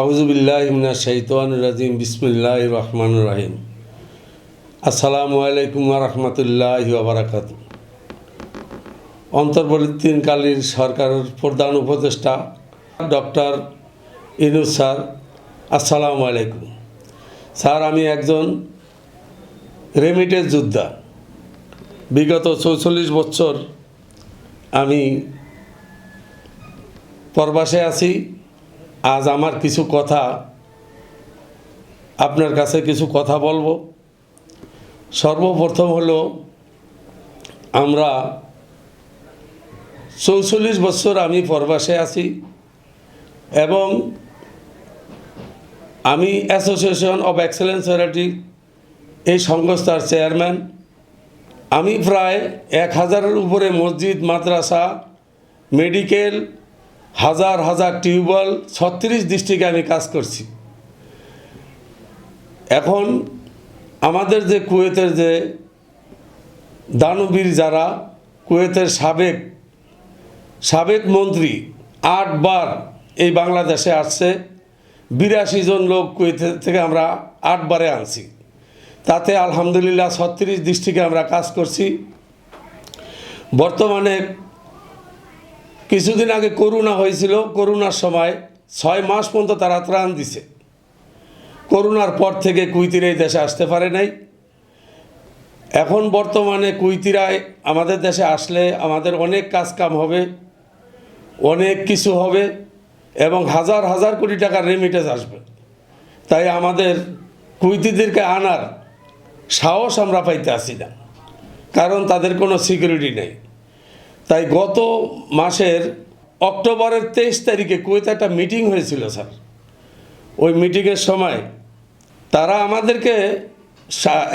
আউজুবিল্লাহমিনা শৈতান রাজিম বিসমিল্লাহ রহমান রাহিম। আসসালামু আলাইকুম রহমতুল্লাহ বারাকাত অন্তর্বর্তীকালীন সরকারের প্রধান উপদেষ্টা ডক্টর ইনুস স্যার, আসসালামু আলাইকুম। স্যার, আমি একজন রেমিটেজ যোদ্ধা। বিগত চৌচল্লিশ বছর আমি পরবাসে আছি। আজ আমার কিছু কথা, আপনার কাছে কিছু কথা বলব। সর্বপ্রথম হলো, আমরা চৌচল্লিশ বছর আমি পরবাসে আছি এবং আমি অ্যাসোসিয়েশন অব এক্সেলেন্স চ্যারিটি এই সংস্থার চেয়ারম্যান। আমি প্রায় এক হাজারের উপরে মসজিদ, মাদ্রাসা, মেডিকেল হাজার হাজার টিউবওয়েল ছত্রিশ ডিস্ট্রিক্টে আমি কাজ করছি। এখন আমাদের যে কুয়েতের যে দানবীর যারা, কুয়েতের সাবেক সাবেক মন্ত্রী আটবার এই বাংলাদেশে আসছে। বিরাশি জন লোক কুয়েত থেকে আমরা আটবারে আনছি। তাতে আলহামদুলিল্লাহ ছত্রিশ ডিস্ট্রিক্টে আমরা কাজ করছি। বর্তমানে কিছুদিন আগে করোনা হয়েছিল করোনার সময় ছয় মাস পর্যন্ত তারা ত্রাণ দিছে। করোনার পর থেকে কুইতিরা এই দেশে আসতে পারে নাই। এখন বর্তমানে কুইতিরায় আমাদের দেশে আসলে আমাদের অনেক কাজ কাম হবে, অনেক কিছু হবে এবং হাজার হাজার কোটি টাকার রেমিটেন্স আসবে। তাই আমাদের কুইতিদেরকে আনার সাহস আমরা পাইতে আসি না, কারণ তাদের কোনো সিকিউরিটি নেই। তাই গত মাসের অক্টোবরের তেইশ তারিখে কুয়েতে একটা মিটিং হয়েছিল, স্যার। ওই মিটিংয়ের সময় তারা আমাদেরকে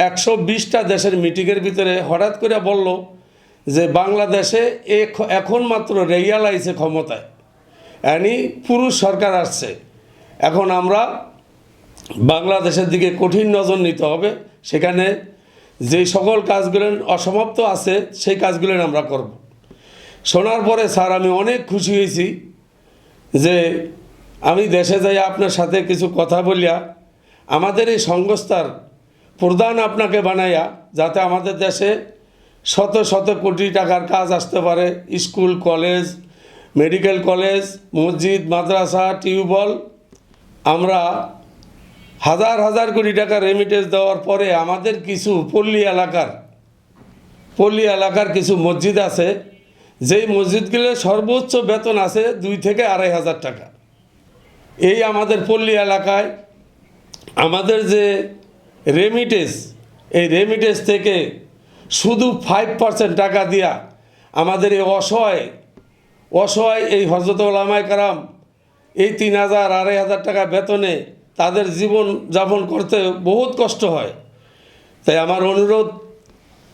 একশো বিশটা দেশের মিটিংয়ের ভিতরে হঠাৎ করে বলল যে বাংলাদেশে এখন মাত্র রেয়াল আইছে ক্ষমতায়। এনি পুরুষ সরকার আসছে। এখন আমরা বাংলাদেশের দিকে কঠিন নজর নিতে হবে। সেখানে যে সকল কাজগুলো অসমাপ্ত আছে, সেই কাজগুলো আমরা করব। শোনার পরে, স্যার, আমি অনেক খুশি হয়েছি যে আমি দেশে যাই আপনার সাথে কিছু কথা বলিয়া আমাদের এই সংস্থার প্রধান আপনাকে বানাইয়া, যাতে আমাদের দেশে শত শত কোটি টাকার কাজ আসতে পারে। স্কুল, কলেজ, মেডিকেল কলেজ, মসজিদ, মাদ্রাসা, টিউবওয়েল। আমরা হাজার হাজার কোটি টাকা রেমিটেন্স দেওয়ার পরে আমাদের কিছু পল্লী এলাকার পল্লী এলাকার কিছু মসজিদ আছে। যেই মসজিদগুলো সর্বোচ্চ বেতন আছে দুই থেকে আড়াই হাজার টাকা। এই আমাদের পল্লী এলাকায় আমাদের যে রেমিটেন্স এই রেমিটেন্স থেকে শুধু ফাইভ পার্সেন্ট টাকা দিয়া আমাদের এই অসহায় অসহায় এই হজরত ওলামায় কারাম এই তিন হাজার, আড়াই হাজার টাকা বেতনে তাদের জীবন যাপন করতে বহুত কষ্ট হয়। তাই আমার অনুরোধ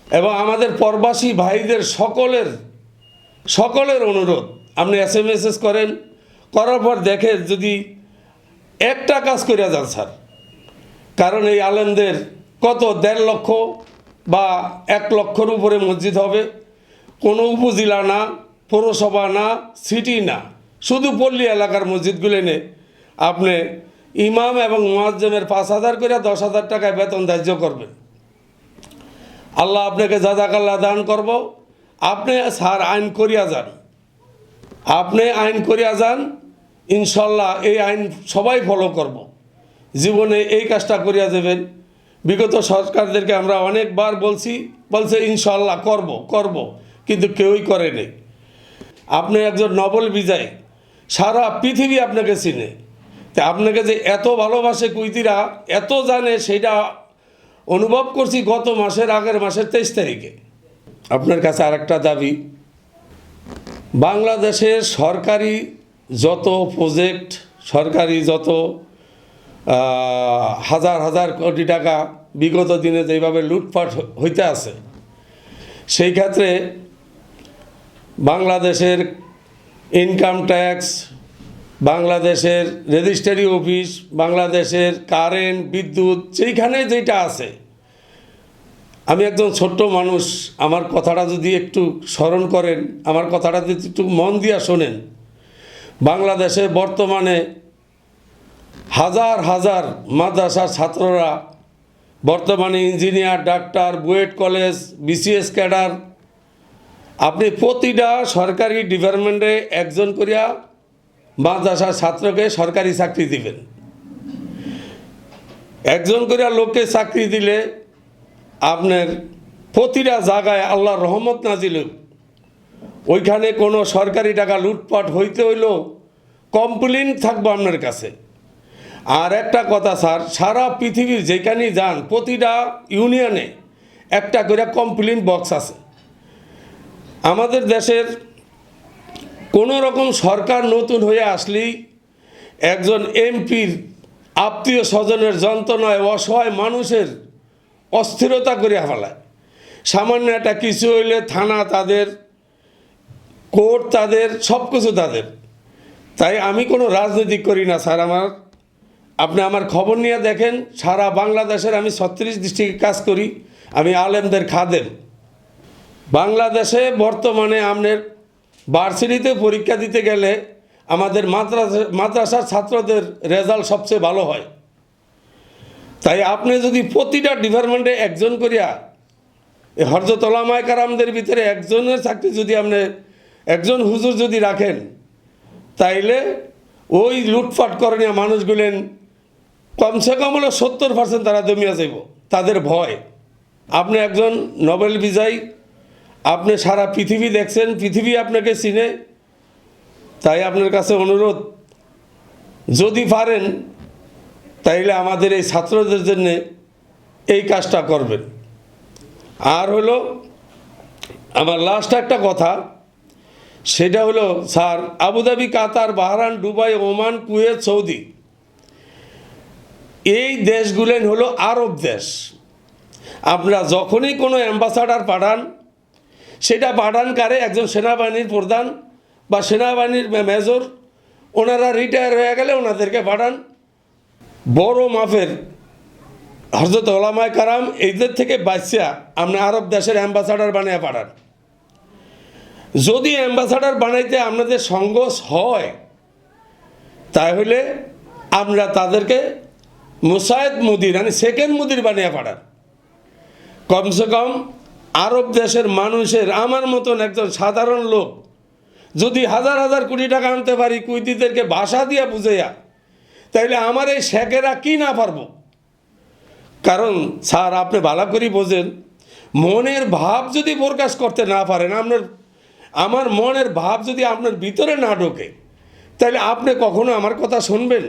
এবং আমাদের প্রবাসী ভাইদের সকলের সকলের অনুরোধ, আপনি এস এম এস করেন, করার পর দেখে যদি একটা কাজ করিয়া যান স্যার। কারণ এই আলেমদের কত দেড় লক্ষ বা এক লক্ষর উপরে মসজিদ হবে, কোনো উপজেলা না, পৌরসভা না, সিটি না, শুধু পল্লী এলাকার মসজিদগুলো এনে আপনি ইমাম এবং মুয়াজ্জমের পাঁচ হাজার করে দশ হাজার টাকায় বেতন ধার্য করবেন। আল্লাহ আপনাকে জাজাকাল্লা দান করব আপনি স্যার আইন করিয়া যান। আপনি আইন করিয়া যান, ইনশাল্লাহ এই আইন সবাই ফলো করব। জীবনে এই কাজটা করিয়া দেবেন বিগত সরকারদেরকে আমরা অনেকবার বলছি, বলছে ইনশাল্লাহ করব করব, কিন্তু কেউই করেনি আপনি একজন নবল বিজয়, সারা পৃথিবী আপনাকে চিনে। তা আপনাকে যে এত ভালোবাসে কুইতিরা, এত জানে, সেটা অনুভব করছি গত মাসের আগের মাসের তেইশ তারিখে। আপনার কাছে আরেকটা দাবি। বাংলাদেশের সরকারি যত প্রজেক্ট, সরকারি যত হাজার হাজার কোটি টাকা বিগত দিনে যেভাবে লুটপাট হইতে আছে, সেই ক্ষেত্রে বাংলাদেশের ইনকাম ট্যাক্স বাংলাদেশের রেজিস্ট্রারি অফিস বাংলাদেশের কারেন্ট বিদ্যুৎ যেইখানে যেটা আছে আমি একজন ছোট্ট মানুষ, আমার কথাটা যদি একটু স্মরণ করেন, আমার কথাটা যদি একটু মন দিয়া শোনেন। বাংলাদেশে বর্তমানে হাজার হাজার মাদ্রাসার ছাত্ররা, বর্তমানে engineer, doctor, BUET college, BCS cadre, আপনি প্রতিটা সরকারি ডিপার্টমেন্টে একজন করিয়া মাদ্রাসার ছাত্রকে সরকারি চাকরি দিবেন। একজন করিয়া লোককে চাকরি দিলে আপনার প্রতিটা জায়গায় আল্লাহর রহমত নাজিল ওইখানে কোনো সরকারি টাকা লুটপাট হইতে হইলেও কমপ্লেন থাকব আপনার কাছে। আর একটা কথা স্যার, সারা পৃথিবীর যেখানেই যান, প্রতিটা ইউনিয়নে একটা করে কমপ্লেন বক্স আছে। আমাদের দেশের কোনো রকম সরকার নতুন হয়ে আসলেই একজন এমপির আত্মীয় স্বজনের যন্ত্রণায় অসহায় মানুষের অস্থিরতা করে ফেলায়। সামান্য একটা কিছু হইলে থানা তাদের, কোর্ট তাদের সব কিছু তাদের। তাই আমি কোনো রাজনীতি করি না, স্যার, আমার। আপনি আমার খবর নিয়ে দেখেন, সারা বাংলাদেশের আমি ছত্রিশ ডিস্ট্রিক্টে কাজ করি, আমি আলেমদের খাদেম। বাংলাদেশে বর্তমানে আপনার ভার্সিটিতে পরীক্ষা দিতে গেলে আমাদের মাদ্রাসা, মাদ্রাসার ছাত্রদের রেজাল্ট সবচেয়ে ভালো হয়। তাই আপনি যদি প্রতিটা ডিপার্টমেন্টে একজন করিয়া এই হরজত ওলামায় কারামদের ভিতরে একজনের চাকরি যদি আপনি, একজন হুজুর যদি রাখেন, তাইলে ওই লুটপাট করণীয় মানুষগুলেন কমসে কম হলো সত্তর পার্সেন্ট তারা দমিয়া যাইব, তাদের ভয়। আপনি একজন নোবেল বিজয়ী, আপনি সারা পৃথিবী দেখছেন, পৃথিবী আপনাকে চিনে, তাই আপনার কাছে অনুরোধ, যদি পারেন তাইলে আমাদের এই ছাত্রদের জন্য এই কাজটা করবেন। আর হলো, আমার লাস্ট একটা কথা, সেটা হলো, sir Abu Dhabi Qatar Bahrain Dubai, Oman, Kuwait, Saudi, এই দেশগুলেন হলো আরব দেশ। আপনারা যখনই কোনো অ্যাম্বাসাডার পাঠান, সেটা পাঠানকারে একজন সেনাবাহিনীর প্রধান বা সেনাবাহিনীর মেজর ওনারা রিটায়ার হয়ে গেলে ওনাদেরকে পাঠান। বড় মাফের হজরত ওলামায় কারাম এদের থেকে বাচ্চা আপনি আরব দেশের অ্যাম্বাসাডার বানিয়ে পাঠান। যদি অ্যাম্বাসাডার বানাইতে আপনাদের সংঘর্ষ হয়, তাহলে আমরা তাদেরকে মুসায়েদ মুদির মানে সেকেন্ড মুদির বানিয়ে পাঠান। কমসে কম আরব দেশের মানুষের আমার মতন একজন সাধারণ লোক যদি হাজার হাজার কোটি টাকা আনতে পারি কুইতিদেরকে ভাষা দিয়ে বুঝাইয়া তাইলে আমার এই শেখেরা কি না পারব? কারণ স্যার, আপনি ভালো করেই বোঝেন, মনের ভাব যদি প্রকাশ করতে না পারেন, আপনার, আমার মনের ভাব যদি আপনার ভিতরে না ঢোকে তাহলে আপনি কখনো আমার কথা শুনবেন?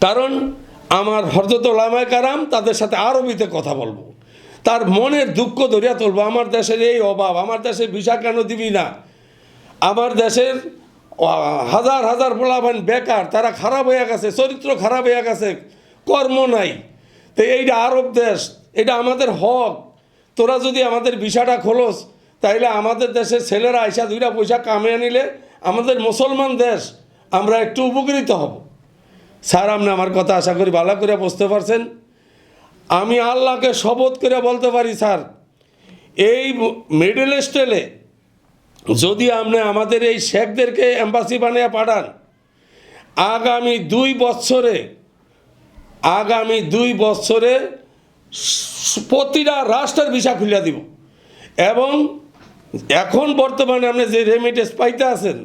কারণ আমার হরজত ওলামায় কারাম তাদের সাথে আরবিতে কথা বলব। তার মনের দুঃখ ধরিয়া তুলবো, আমার দেশের এই অভাব, আমার দেশে ভিসা কেন দিবি না? আমার দেশের হাজার হাজার পোলাবান বেকার, তারা খারাপ হয়ে গেছে, চরিত্র খারাপ হয়ে গেছে, কর্ম নাই। তো এইটা আরব দেশ, এটা আমাদের হক। তোরা যদি আমাদের ভিসাটা খোলস, তাইলে আমাদের দেশের ছেলেরা আইসা দুইটা পয়সা কামিয়ে নিলে আমাদের মুসলমান দেশ, আমরা একটু উপকৃত হব। স্যার, আপনি আমার কথা আশা করি ভালো করে বুঝতে পারছেন। আমি আল্লাহকে শপথ করে বলতে পারি, স্যার, এই মিডল স্টেলে যদি আপনি আমাদের এই শেখদেরকে অ্যাম্বাসি বানিয়ে পাঠান, আগামী দুই বছরে, আগামী দুই বছরে প্রতিটা রাষ্ট্রের ভিসা খুলে দিব। এবং এখন বর্তমানে আপনি যে রেমিটেন্স পাইতে আছেন,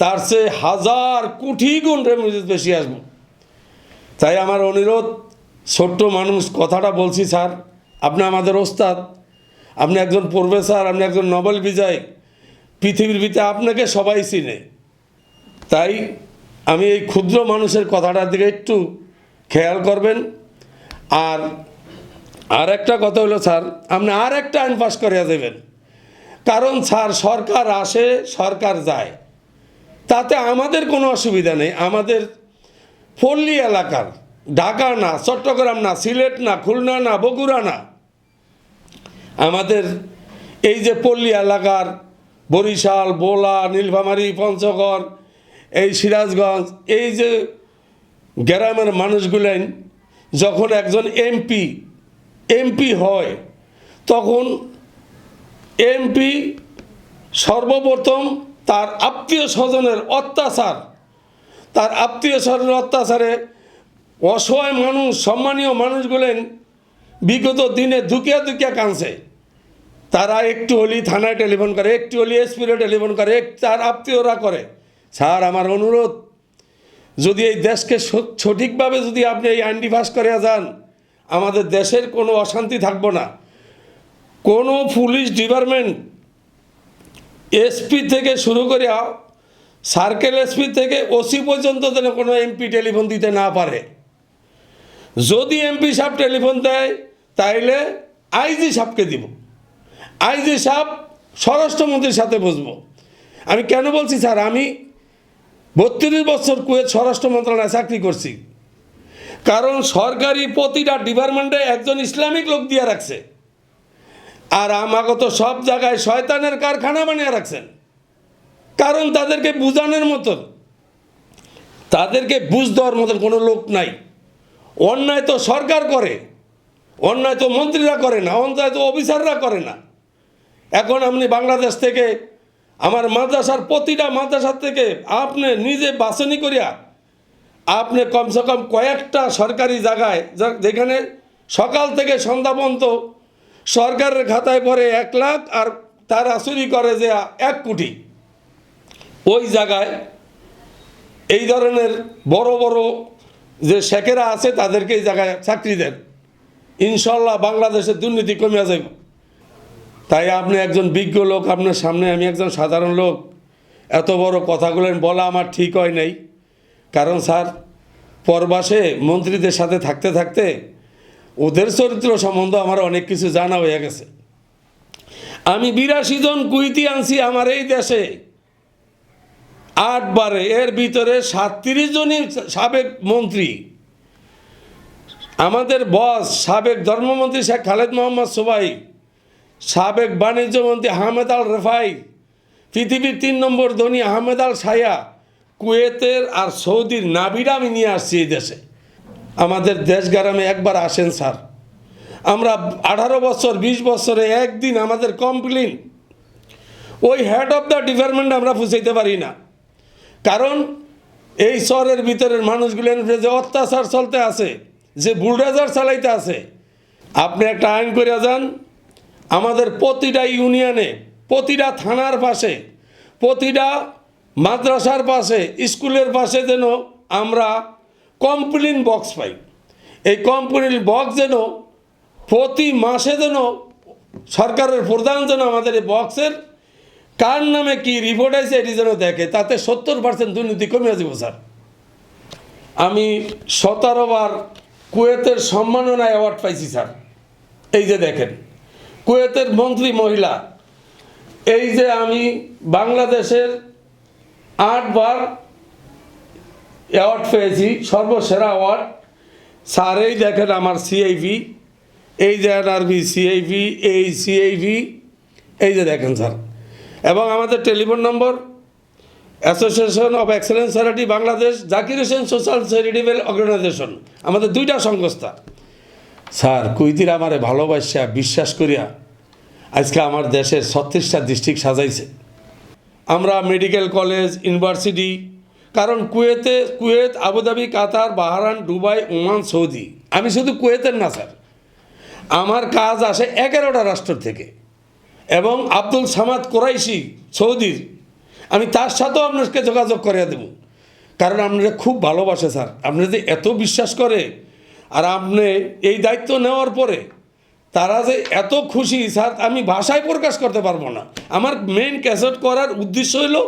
তার চেয়ে হাজার কোটি গুণ রেমিটেন্স বেশি আসব। তাই আমার অনুরোধ, ছোট্ট মানুষ, কথাটা বলছি স্যার, আপনি আমাদের ওস্তাদ, আপনি একজন প্রফেসর আপনি একজন নোবেল বিজয় পৃথিবীর ভিতরে আপনাকে সবাই চিনে। তাই আমি এই ক্ষুদ্র মানুষের কথাটার দিকে একটু খেয়াল করবেন। আর আর একটা কথা হলো, স্যার, আপনি আর একটা আইন পাস করিয়া দেবেন। কারণ, স্যার, সরকার আসে, সরকার যায়। তাতে আমাদের কোনো অসুবিধা নেই। আমাদের পল্লী এলাকার, ঢাকা না, চট্টগ্রাম না, সিলেট না, খুলনা না, বগুড়া না, আমাদের এই যে পল্লী এলাকার বরিশাল, বোলা, নীলফামারী, পঞ্চগড়, এই সিরাজগঞ্জ, এই যে গ্রামের মানুষগুলেন, যখন একজন এমপি এমপি হয়, তখন এমপি সর্বপ্রথম তার আত্মীয় স্বজনের অত্যাচার, তার আত্মীয় স্বজনের অত্যাচারে অসহায় মানুষ, সম্মানীয় মানুষগুলেন বিগত দিনে দুকিয়া দুকিয়া কাঁদছে। তারা একটু হলি থানায় টেলিফোন করে, একটু হলি এসপিরে টেলিফোন করে, এক তার আত্মীয়রা করে। স্যার, আমার অনুরোধ, যদি এই দেশকে সঠিকভাবে যদি আপনি এই আইনটি পাস করে যান, আমাদের দেশের কোনো অশান্তি থাকব না। কোনো পুলিশ ডিপার্টমেন্ট এসপি থেকে শুরু করে, সার্কেল এসপি থেকে ওসি পর্যন্ত যেন কোনো এমপি টেলিফোন দিতে না পারে। যদি এমপি সাহেব টেলিফোন দেয়, তাইলে আইজি সাহেবকে দিব। আইজি সাহেব, স্বরাষ্ট্রমন্ত্রীর সাথে বসবো। আমি কেন বলছি স্যার, আমি বত্রিশ বছর কুয়েত স্বরাষ্ট্র মন্ত্রণালয়ে চাকরি করছি। কারণ সরকারি প্রতিটা ডিপার্টমেন্টে একজন ইসলামিক লোক দিয়ে রাখছে। আর আমাকে তো সব জায়গায় শয়তানের কারখানা বানিয়ে রাখছেন। কারণ তাদেরকে বুঝানোর মতন, তাদেরকে বুঝ দেওয়ার মতন কোনো লোক নাই। অন্যায় তো সরকার করে, অন্যায় তো মন্ত্রীরা করে না, অন্যায় তো অফিসাররা করে না। এখন আপনি বাংলাদেশ থেকে, আমার মাদ্রাসার প্রতিটা মাদ্রাসার থেকে আপনি নিজে বাছনি করিয়া, আপনি কমসে কম কয়েকটা সরকারি জায়গায় যেখানে সকাল থেকে সন্ধ্যা পর্যন্ত সরকারের খাতায় পড়ে এক লাখ আর তারা চুরি করে যে এক কোটি। ওই জায়গায় এই ধরনের বড় বড় যে শেখেরা আছে তাদেরকে এই জায়গায় চাকরি দেন। ইনশাল্লাহ বাংলাদেশের দুর্নীতি কমিয়া যাবে তাই আপনি একজন বিজ্ঞ লোক, আপনার সামনে আমি একজন সাধারণ লোক। এত বড় কথাগুলো বলা আমার ঠিক হয় নাই। কারণ স্যার, পরবাসে মন্ত্রীদের সাথে থাকতে থাকতে ওদের চরিত্র সম্বন্ধে আমার অনেক কিছু জানা হয়ে গেছে। আমি বিরাশি জন কুইতি আনছি আমার এই দেশে। আটবারে এর ভিতরে সাতত্রিশ জনই সাবেক মন্ত্রী। আমাদের বস সাবেক ধর্মমন্ত্রী শেখ খালেদ মোহাম্মদ সোবাই সাবেক বাণিজ্য মন্ত্রী আহমেদ আল রেফাই, পৃথিবীর তিন নম্বর ধনী আহমেদ আল সায়া কুয়েতের আর সৌদির নাবিরা আমি নিয়ে আসছি এই দেশে। আমাদের দেশ গ্রামে একবার আসেন স্যার। আমরা আঠারো বছর, বিশ বছরে একদিন আমাদের কমপ্লেন। ওই হেড অফ দ্য ডিপার্টমেন্ট আমরা ফুসাইতে পারি না। কারণ এই শহরের ভিতরের মানুষগুলোর যে অত্যাচার চলতে আছে, যে বুলডোজার চালাইতে আছে, আপনি একটা আইন করে যান আমাদের প্রতিটা ইউনিয়নে, প্রতিটা থানার পাশে, প্রতিটা মাদ্রাসার পাশে, স্কুলের পাশে যেন আমরা কমপ্লেন বক্স পাই। এই কমপ্লেন বক্স যেন প্রতি মাসে যেন সরকারের প্রধান যেন আমাদের এই বক্সের কার নামে কি রিপোর্ট আছে এটি যেন দেখে, তাতে সত্তর পার্সেন্ট দুর্নীতি কমে যাবে স্যার। আমি সতেরো বার কুয়েতের সম্মাননা অ্যাওয়ার্ড পাইছি, স্যার। এই যে দেখেন কুয়েতের মন্ত্রী মহিলা। এই যে আমি বাংলাদেশের আটবার অ্যাওয়ার্ড পেয়েছি, সর্বসেরা অ্যাওয়ার্ড স্যার, এই দেখেন আমার সিআইভি এই যে এনআরবি সিআইভি এই সিআইভি এই যে দেখেন স্যার। এবং আমাদের telephone number association of excellence society Bangladesh Zakir Hossain social charitable organization আমাদের দুইটা সংস্থা। স্যার, কুইতির আমারে ভালোবাসা বিশ্বাস করিয়া আজকে আমার দেশের ছত্রিশটা ডিস্ট্রিক্ট সাজাইছে। আমরা মেডিকেল কলেজ ইউনিভার্সিটি কারণ কুয়েতে, Kuwait, Abu Dhabi, Qatar Bahrain Dubai, Oman, Saudi. আমি শুধু কুয়েতের না, স্যার। আমার কাজ আসে এগারোটা রাষ্ট্র থেকে এবং আব্দুল সামাদ কোরাইশি, সৌদির। আমি তার সাথেও আপনাকে যোগাযোগ করিয়ে দেব। কারণ আপনারা খুব ভালোবাসে, স্যার। আপনি যে এত বিশ্বাস করে আর আপনি এই দায়িত্ব নেওয়ার পরে তারা যে এত খুশি, স্যার, আমি ভাষায় প্রকাশ করতে পারব না। আমার মেইন ক্যাসেট করার উদ্দেশ্য হলো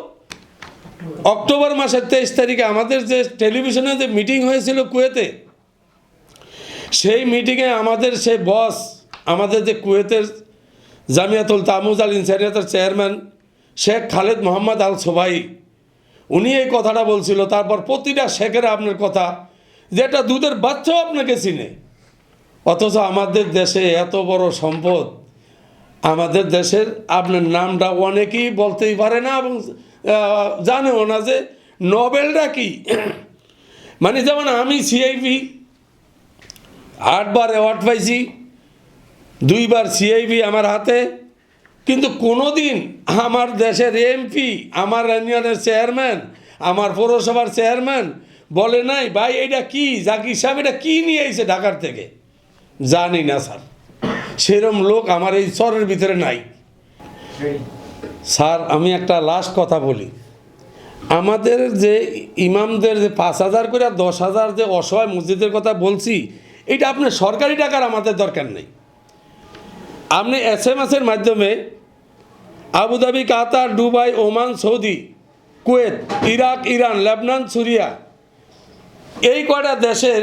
অক্টোবর মাসের তেইশ তারিখে আমাদের যে টেলিভিশনে যে মিটিং হয়েছিল কুয়েতে, সেই মিটিংয়ে আমাদের সে বস আমাদের যে কুয়েতের জামিয়াতুল তামুজ আল ইনসারিয়াতের chairman Sheikh Khaled Mohammad Al সোভাই উনি এই কথাটা বলছিল। তারপর প্রতিটা শেখেরা আপনার কথা যেটা দুধের বাচ্চাও আপনাকে চিনে। অথচ আমাদের দেশে এত বড় সম্পদ, আমাদের দেশের আপনার নামটা অনেকেই বলতেই পারে না এবং জানেও না যে নোবেলটা কি। মানে যেমন আমি সিআইপি আটবার অ্যাওয়ার্ড পাইছি, দুইবার সিআইবি আমার হাতে, কিন্তু কোনো দিন আমার দেশের এমপি আমার ইউনিয়নের চেয়ারম্যান আমার পৌরসভার চেয়ারম্যান বলে নাই, ভাই, এটা কি? জাকির সাহেব এটা কি নিয়ে আইছে ঢাকার থেকে? জানি না, স্যার। সেরম লোক আমার এই চরের ভিতরে নাই। স্যার, আমি একটা লাস্ট কথা বলি। আমাদের যে ইমামদের যে পাঁচ হাজার করে দশ হাজার যে অসহায় মসজিদের কথা বলছি, এটা আপনার সরকারি টাকার আমাদের দরকার নেই। আপনি এস এম এসের মাধ্যমে Abu Dhabi, Qatar, Dubai, Oman, Saudi, Kuwait, Iraq, Iran, Lebanon, Surya এই কয়টা দেশের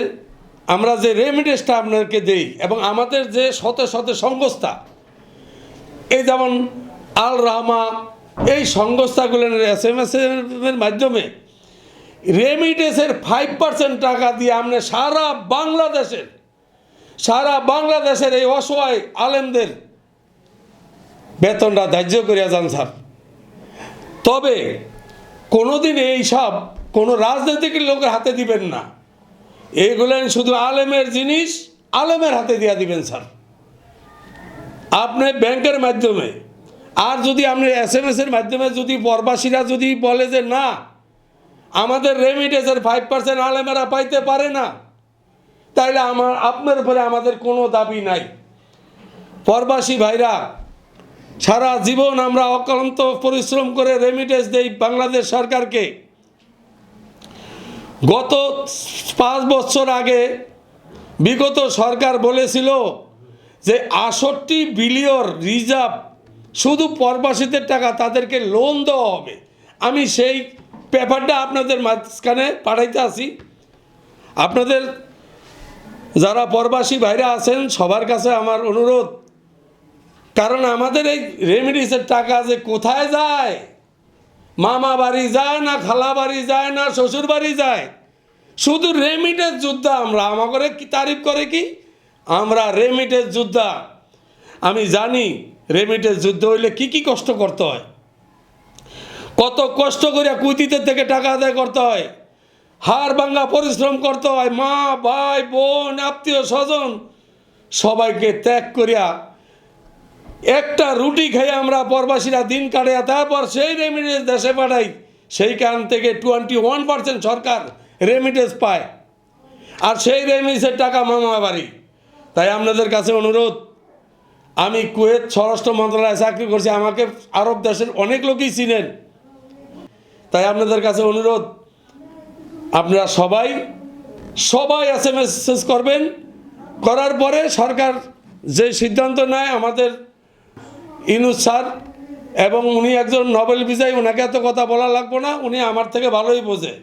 আমরা যে রেমিডেন্সটা আপনাদেরকে দেই এবং আমাদের যে শত শত সংস্থা, এই যেমন আল রাহমা, এই সংস্থাগুলোর এস এম এস এর মাধ্যমে রেমিডেসের ফাইভ পার্সেন্ট টাকা দিয়ে আপনি সারা বাংলাদেশের সারা বাংলাদেশের এই অসহায় আলেমদের বেতনটা ধার্য করিয়া যান স্যার। তবে কোনোদিন এইসব কোনো রাজনৈতিক লোকের হাতে দিবেন না। এইগুলো শুধু আলেমের জিনিস, আলেমের হাতে দিয়া দিবেন, স্যার। আপনি ব্যাংকের মাধ্যমে, আর যদি আপনি এস এম এসের মাধ্যমে যদি প্রবাসীরা যদি বলে যে, না, আমাদের রেমিটেন্সের ফাইভ পার্সেন্ট আলেমেরা পাইতে পারে না, তাইলে আমার, আপনার উপরে আমাদের কোনো দাবি নাই। প্রবাসী ভাইরা, সারা জীবন আমরা অক্লান্ত পরিশ্রম করে রেমিটেন্স দেই বাংলাদেশ সরকারকে। গত পাঁচ বছর আগে বিগত সরকার বলেছিল যে আষট্টি বিলিয়ন রিজার্ভ শুধু প্রবাসীদের টাকা, তাদেরকে লোন দেওয়া হবে। আমি সেই পেপারটা আপনাদের মাঝখানে পাঠাইতে আসি। আপনাদের যারা প্রবাসী ভাইরা আছেন, সবার কাছে আমার অনুরোধ, কারণ আমাদের এই রেমিডিসের টাকা যে কোথায় যায় মামা বাড়ি যায় না, খালা বাড়ি যায় না, শ্বশুর বাড়ি যায়। শুধু রেমিটেন্স যোদ্ধা আমরা। আমাকে কি তারিফ করে কি? আমরা রেমিটেন্স যোদ্ধা। আমি জানি রেমিটেন্স যুদ্ধ হইলে কি কি কষ্ট করতে হয়। কত কষ্ট করে কুতিদের থেকে টাকা আদায় করতে হয়। হাড় ভাঙ্গা পরিশ্রম করতে হয়। মা, ভাই, বোন, আত্মীয়, স্বজন সবাইকে ত্যাগ করিয়া একটা রুটি খেয়ে আমরা প্রবাসীরা দিন কাটে, তারপর সেই রেমিটেন্স দেশে পাঠাই। সেইখান থেকে টোয়েন্টি ওয়ান পার্সেন্ট সরকার রেমিটেন্স পায়। আর সেই রেমিটেন্সের টাকা মামা বাড়ি। তাই আপনাদের কাছে অনুরোধ, আমি কুয়েত স্বরাষ্ট্র মন্ত্রণালয়ে চাকরি করছি, আমাকে আরব দেশের অনেক লোকই চিনেন। তাই আপনাদের কাছে অনুরোধ, আপনারা সবাই সবাই এস এম এস করবেন। করার পরে সরকার যে সিদ্ধান্ত নেয়, আমাদের ইনুস স্যার, এবং উনি একজন নোবেল বিজয়ী ওনাকে এত কথা বলা লাগবো না, উনি আমার থেকে ভালোই বোঝে।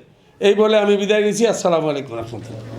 এই বলে আমি বিদায় নিচ্ছি আসসালামু আলাইকুম রহমতুল্লাহ।